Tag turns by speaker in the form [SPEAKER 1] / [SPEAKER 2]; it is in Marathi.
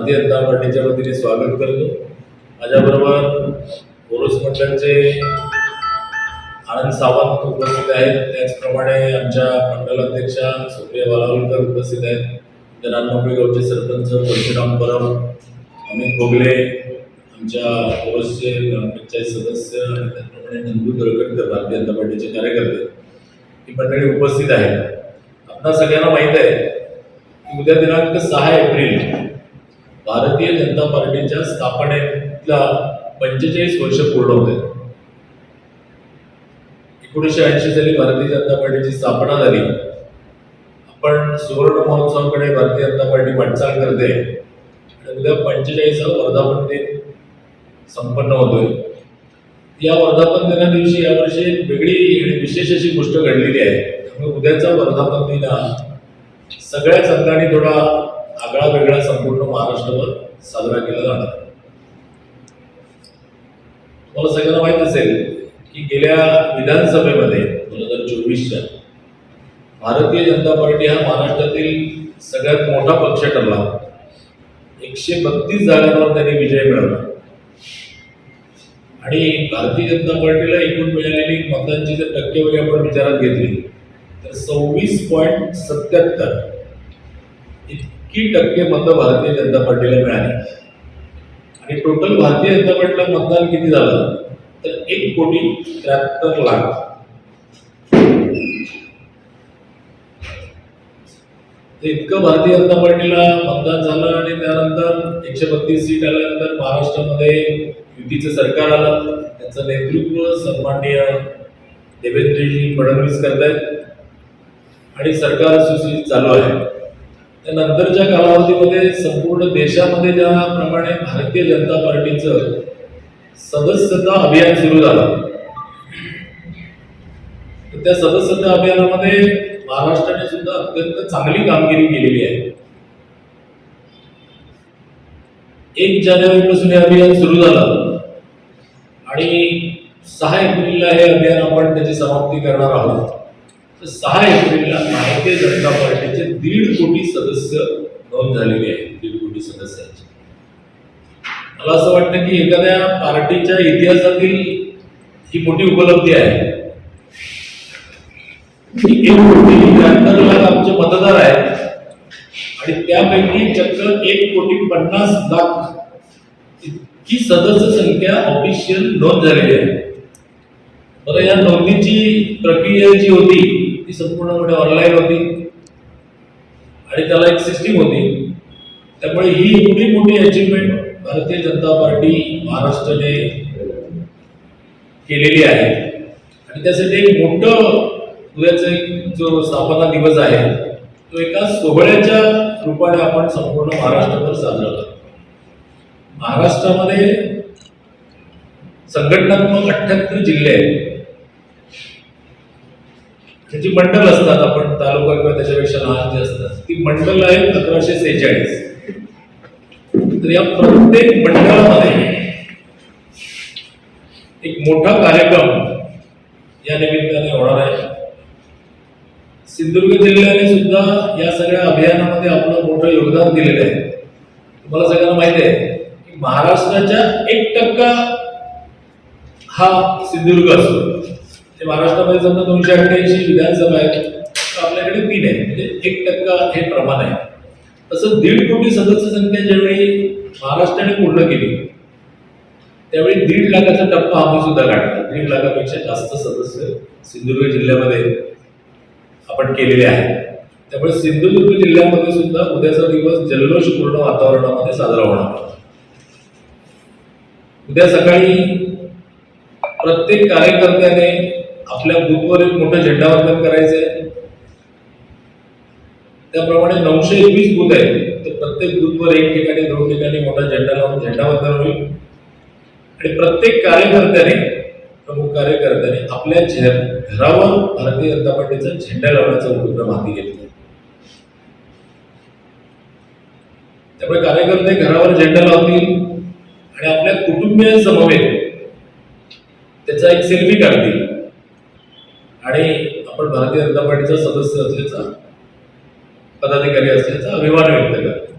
[SPEAKER 1] पार्टीच्या वतीने स्वागत करतो. माझ्याबरोबर ओरोस मंडळचे आनंद सावंत उपस्थित आहेत. त्याचप्रमाणे आमच्या मंडल अध्यक्षा सुप्रिया वालावलकर उपस्थित आहेत. जनानमोकळी गावचे सरपंच परशुराम परब अमित भोगले आमच्या ओरोसचे ग्रामपंचायत सदस्य आणि त्याचप्रमाणे नंदू दळकटकर भारतीय जनता पार्टीचे कार्यकर्ते ही मंडळी उपस्थित आहेत. आपणा सगळ्यांना माहीत आहे की उद्या दिनांक सहा एप्रिल भारतीय जनता पार्टीच्या स्थापनेला पंचेचाळीस वर्ष पूर्ण होत. आहेत एकोणीसशे ऐंशी साली भारतीय जनता पार्टीची स्थापना झाली. आपण सुवर्ण महोत्सवाकडे भारतीय जनता पार्टी वाटचाल करते. आणि उद्या पंचेचाळीसा वर्धापन दिन संपन्न होतोय. या वर्धापन दिना दिवशी यावर्षी एक वेगळी आणि विशेष अशी गोष्ट घडलेली आहे. त्यामुळे उद्याचा वर्धापन दिन हा सगळ्याच अंगाने थोडा आगळा वेगळा संपूर्ण महाराष्ट्रभर साजरा केला जाणार. तुम्हाला सगळ्यांना माहीत असेल की गेल्या विधानसभेमध्ये दोन हजार चोवीसच्या भारतीय जनता पार्टी हा महाराष्ट्रातील सगळ्यात मोठा पक्ष ठरला. एकशे बत्तीस जागांवर त्यांनी विजय मिळवला. आणि भारतीय जनता पार्टीला एकूण मिळालेली मतांची जर टक्केवारी आपण विचारात घेतली तर सव्वीस पॉईंट सत्याहत्तर इतकी टक्के मतं भारतीय जनता पार्टीला मिळाली. आणि टोटल भारतीय जनता पार्टीला मतदान किती झालं? तर एक कोटी त्र्याहत्तर लाख. तर इतकं भारतीय जनता पार्टीला मतदान झालं आणि त्यानंतर एकशे बत्तीस सीट आल्यानंतर महाराष्ट्रामध्ये युतीचं सरकार आलं. त्याचं नेतृत्व सन्माननीय देवेंद्रजी फडणवीस करतायत. आणि सरकार सुशिक्षित चालू आहे. त्यानंतरच्या कालावधीमध्ये संपूर्ण देशामध्ये ज्याप्रमाणे भारतीय जनता पार्टीचं सदस्यता अभियान सुरू झालं. त्या सदस्यता अभियानामध्ये महाराष्ट्राने सुद्धा अत्यंत चांगली कामगिरी केलेली आहे. एक जानेवारीपासून हे अभियान सुरू झालं. आणि सहा एप्रिलला हे अभियान आपण त्याची समाप्ती करणार आहोत. सहा एप्रिलला भारतीय जनता पार्टीचे दीड कोटी सदस्य नोंद झालेली आहे दीड कोटी सदस्यांची. मला असं वाटतं की एखाद्या पार्टीच्या इतिहासातील ही मोठी उपलब्धी आहे. एक कोटी त्र्याहत्तर लाख आमचे मतदार आहेत. आणि त्यापैकी चक्क एक कोटी पन्नास लाख इतकी सदस्य संख्या ऑफिशियल नोंद झालेली आहे. बरं या नोंदणीची प्रक्रिया जी होती ती संपूर्णपणे ऑनलाईन होती. आणि त्याला एक सिस्टीम होती. त्यामुळे ही एवढी मोठी अचिव्हमेंट भारतीय जनता पार्टी महाराष्ट्राने केलेली आहे. आणि त्यासाठी एक मोठं उद्याचा एक जो स्थापना दिवस आहे तो एका सोहळ्याच्या रूपाने आपण संपूर्ण महाराष्ट्रभर साजरा करतो. महाराष्ट्रामध्ये संघटनात्मक अठ्ठ्याहत्तर जिल्हे आहेत. त्याची मंडल असतात आपण तालुका किंवा त्याच्यापेक्षा लहान जे असतात ती मंडल आहेत अकराशे सेहेचाळीस. तर या प्रत्येक मंडळामध्ये एक मोठा कार्यक्रम या निमित्ताने होणार आहे. सिंधुदुर्ग जिल्ह्याने सुद्धा या सगळ्या अभियानामध्ये आपलं मोठं योगदान दिलेलं आहे. तुम्हाला सगळ्यांना माहिती आहे की महाराष्ट्राच्या एक टक्का हा सिंधुदुर्ग असतो. ते महाराष्ट्रामध्ये समजा दोनशे अठ्ठ्याऐंशी विधानसभा आहेत तर आपल्याकडे तीन आहे म्हणजे एक टक्का हे प्रमाण आहे. तसं दीड कोटी सदस्य संख्या ज्यावेळी महाराष्ट्राने पूर्ण केली त्यावेळी दीड लाखाचा टप्पा आम्ही सुद्धा गाठला. दीड लाखापेक्षा जास्त सदस्य सिंधुदुर्ग जिल्ह्यामध्ये आपण केलेले आहे त्यामुळे सिंधुदुर्ग जिल्ह्यामध्ये सुद्धा उद्याचा दिवस जल्लोषपूर्ण वातावरणामध्ये साजरा होणार उद्या सकाळी प्रत्येक कार्यकर्त्याने आपल्या बुथवर एक मोठं झेंडावंदन करायचंय. त्याप्रमाणे नऊशे एकवीस बुथ आहेत. तर प्रत्येक बुथवर एक ठिकाणी दोन ठिकाणी मोठा झेंडा लावून झेंडावंदन होईल. आणि प्रत्येक कार्यकर्त्याने प्रमुख कार्यकर्त्याने आपल्या घरावर भारतीय जनता पार्टीचा झेंडा लावण्याचा उपक्रम हाती घेतला. त्यामुळे कार्यकर्ते घरावर झेंडा लावतील आणि आपल्या कुटुंबियांसमवेत त्याचा एक सेल्फी काढतील. आणि आपण भारतीय जनता पार्टीचा सदस्य असल्याचा पदाधिकारी असल्याचा अभिमान व्यक्त करतो.